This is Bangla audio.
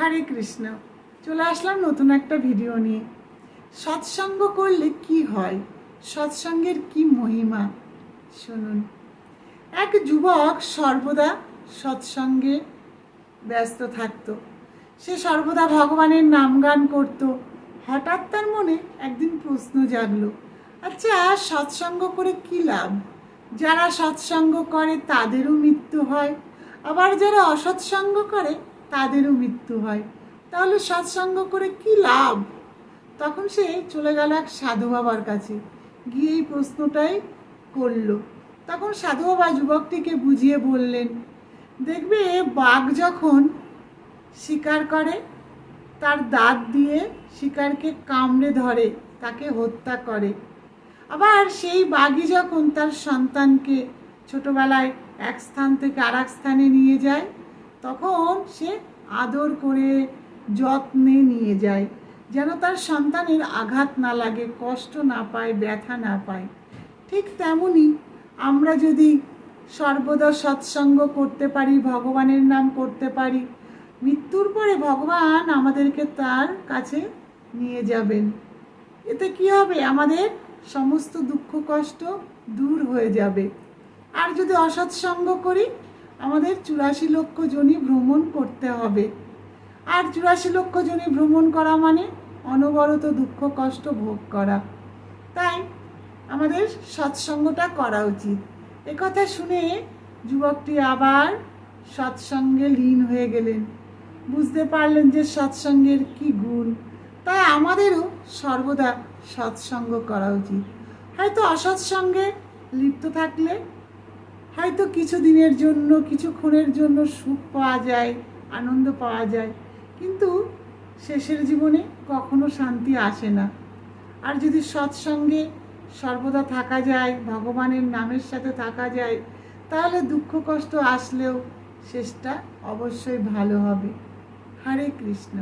হরে কৃষ্ণ। চলে আসলাম নতুন একটা ভিডিও নিয়ে। সৎসঙ্গ করলে কি হয়? সৎসঙ্গের কি মহিমা? শুনুন। এক যুবক সর্বদা সৎসঙ্গে ব্যস্ত থাকতো। সে সর্বদা ভগবানের নাম গান করত। হঠাৎ তার মনে একদিন প্রশ্ন জাগলো আচ্ছা সৎসঙ্গ করে কি লাভ? যারা সৎসঙ্গ করে তাদেরও মৃত্যু হয়। আবার যারা অসৎসঙ্গ করে তাদেরও মৃত্যু হয়। তাহলে সৎসঙ্গ করে কি লাভ? তখন সে চলে গেল এক সাধু বাবার কাছে। গিয়ে এই প্রশ্নটাই করল। তখন সাধু বাবা যুবকটিকে বুঝিয়ে বললেন, দেখবে বাঘ যখন শিকার করে, তার দাঁত দিয়ে শিকারকে কামড়ে ধরে, তাকে হত্যা করে। আবার সেই বাঘই যখন তার সন্তানকে ছোটবেলায় এক স্থান থেকে আর স্থানে নিয়ে যায় তখন সে আদর করে, যত্নে নিয়ে যায়। যেন তার সন্তানের আঘাত না লাগে, কষ্ট না পায়, ব্যথা না পায়। ঠিক তেমনই আমরা যদি সর্বদা সৎসঙ্গ করতে পারি, ভগবানের নাম করতে পারি, মৃত্যুর পরে ভগবান আমাদেরকে তার কাছে নিয়ে যাবেন। এতে কি হবে? আমাদের সমস্ত দুঃখ, কষ্ট দূর হয়ে যাবে। আর যদি অসৎসঙ্গ করি আমাদের চুরাশি লক্ষ জনই ভ্রমণ করতে হবে। আর চুরাশি লক্ষ জনই ভ্রমণ করা মানে অনবরত দুঃখ, কষ্ট ভোগ করা। তাই আমাদের সৎসঙ্গটা করা উচিত। একথা শুনে যুবকটি আবার সৎসঙ্গে লীন হয়ে গেলেন। বুঝতে পারলেন যে সৎসঙ্গের কি গুণ। তাই আমাদেরও সর্বদা সৎসঙ্গ করা উচিত। হয়তো অসৎসঙ্গে লিপ্ত থাকলে হয়তো কিছু দিনের জন্য, কিছুক্ষণের জন্য সুখ পাওয়া যায়, আনন্দ পাওয়া যায়, কিন্তু শেষের জীবনে কখনো শান্তি আসে না। আর যদি সৎসঙ্গে সর্বদা থাকা যায়, ভগবানের নামের সাথে থাকা যায়, তাহলে দুঃখ কষ্ট আসলেও শেষটা অবশ্যই ভালো হবে। হরে কৃষ্ণ।